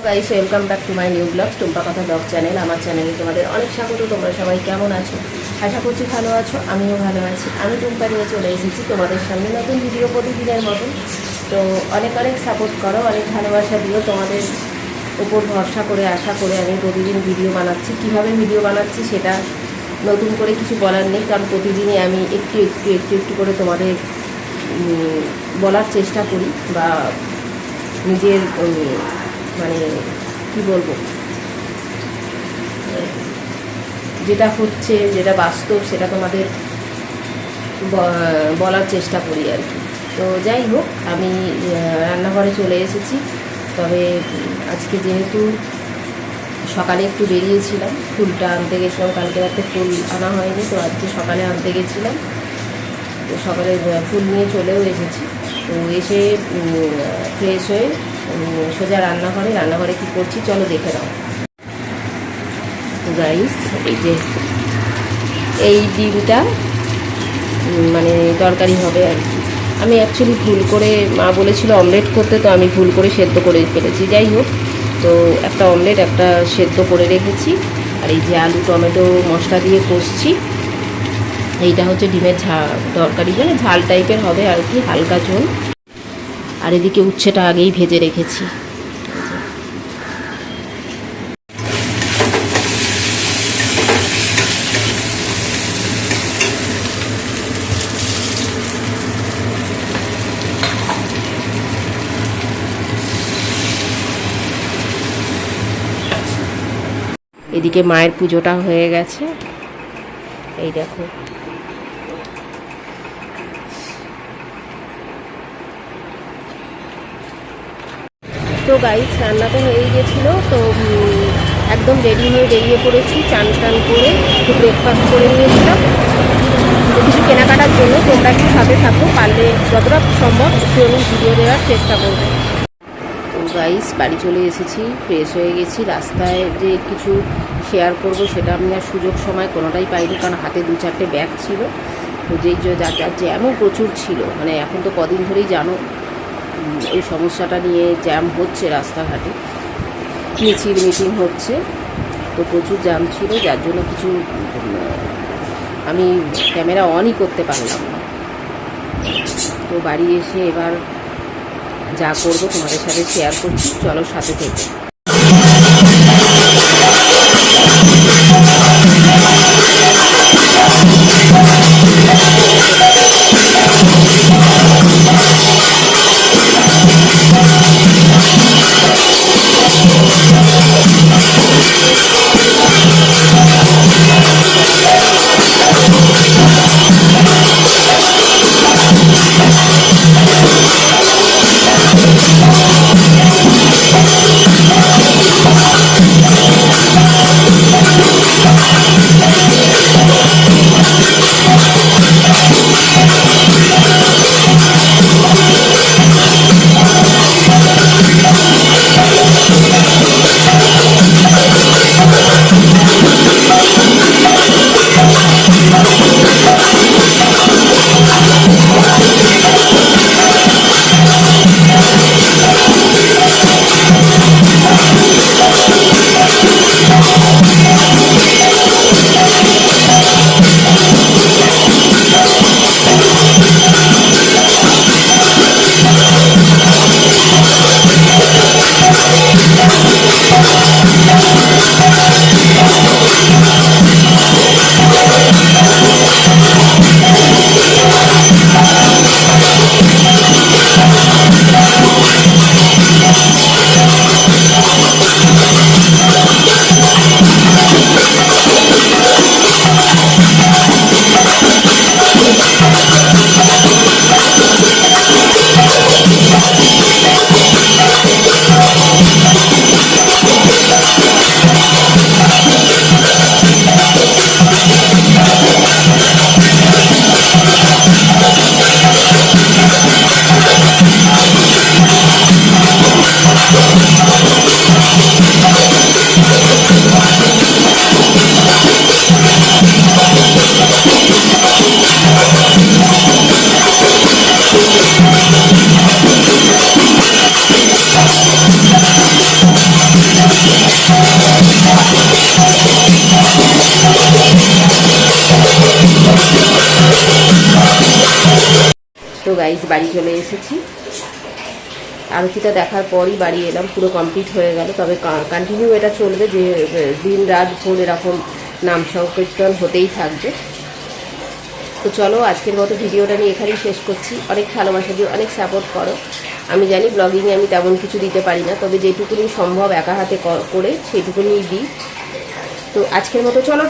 Guys welcome back to my new vlog Tumpa কথা blog channel আমার চ্যানেলে তোমাদের অনেক স্বাগত, তোমরা সবাই কেমন আছো? আশা করছি ভালো আছো, আমিও ভালো আছি। আমি টুম্পা নিয়ে চলে এসেছি তোমাদের সামনে নতুন ভিডিও প্রতিদিনের মতন। তো অনেক অনেক সাপোর্ট করো, অনেক ভালোবাসা দিও, তোমাদের উপর ভরসা করে, আশা করে আমি প্রতিদিন ভিডিও বানাচ্ছি। কীভাবে ভিডিও বানাচ্ছি সেটা নতুন করে কিছু বলার নেই, কারণ প্রতিদিনই আমি একটু একটু একটু একটু করে তোমাদের বলার চেষ্টা করি বা নিজের মানে কি বলব? যেটা হচ্ছে, যেটা বাস্তব, সেটা তোমাদের বলার চেষ্টা করি আর কি। তো যাই হোক, আমি রান্নাঘরে চলে এসেছি। তবে আজকে যেহেতু সকালে একটু বেরিয়েছিলাম, ফুলটা আনতে গেছিলাম, কালকে রাতে ফুল আনা হয়নি, তো আজকে সকালে আনতে গেছিলাম। তো সকালে ফুল নিয়ে চলেও এসেছি। এসে ফ্রেশ হয়ে সোজা রান্নাঘরে রান্নাঘরে কী করছি চলো দেখে নাও। গাইস এই যে, এই ডিমটা মানে তরকারি হবে আর কি। আমি অ্যাকচুয়ালি ভুল করে, মা বলেছিল অমলেট করতে, তো আমি ভুল করে সেদ্ধ করে ফেলেছি। যাই হোক, তো একটা অমলেট একটা সেদ্ধ করে রেখেছি। আর এই যে আলু, টমেটো, মশলা দিয়ে কষছি। এইটা হচ্ছে ডিমের ঝা, তরকারি মানে ঝাল টাইপের হবে আর কি, হালকা ঝোল। আর এদিকে উচ্ছেটা আগেই ভেজে রেখেছি। এদিকে মায়ের পুজোটা হয়ে গেছে। এই দেখো। তো গাইস রান্না তো হয়েই গেছিল, তো একদম রেডি হয়ে বেরিয়ে পড়েছি, চান টান করে একটু ব্রেকফাস্ট করে নিয়েছিলাম। কিছু কেনাকাটার জন্য তোমরা একটু সাথে থাকো, পারলে যতটা সম্ভব একটু আমি ভিডিও দেওয়ার চেষ্টা করব। তো গাইস বাড়ি চলে এসেছি ফ্রেশ হয়ে গেছি, রাস্তায় যে কিছু শেয়ার করব সেটা আমি আর সুযোগ সময় কোনোটাই পাইনি, কারণ হাতে দু চারটে ব্যাগ ছিল। তো যেই যে যার যার জ্যামও প্রচুর ছিল মানে এখন তো কদিন ধরেই জানো এই সমস্যাটা নিয়ে জ্যাম হচ্ছে রাস্তাঘাটে। মিছিল মিটিং হচ্ছে, তো প্রচুর জ্যাম ছিল, যার জন্য কিছু, আমি ক্যামেরা অনই করতে পারলাম না। তো বাড়ি এসে এবার যা করব তোমাদের সাথে শেয়ার করছি, চলো সাথে থেকে। তো গাইস বাড়ি চলে এসেছি। আরতিটা দেখার পরই বাড়ি এলাম, পুরো কমপ্লিট হয়ে গেল। তবে কন্টিনিউ এটা চলবে যে দিন রাত ভোর এরকম নাম সংকীর্তন হতেই থাকবে। তো চলো, আজকের মতো ভিডিওটা আমি এখানেই শেষ করছি। অনেক ভালোবাসা দিও, অনেক সাপোর্ট করো। আমি জানি ব্লগিংয়ে আমি তেমন কিছু দিতে পারি না, তবে যেটুকুনি সম্ভব একা হাতে করে সেইটুকুনি দিই। তো আজকের মতো চলো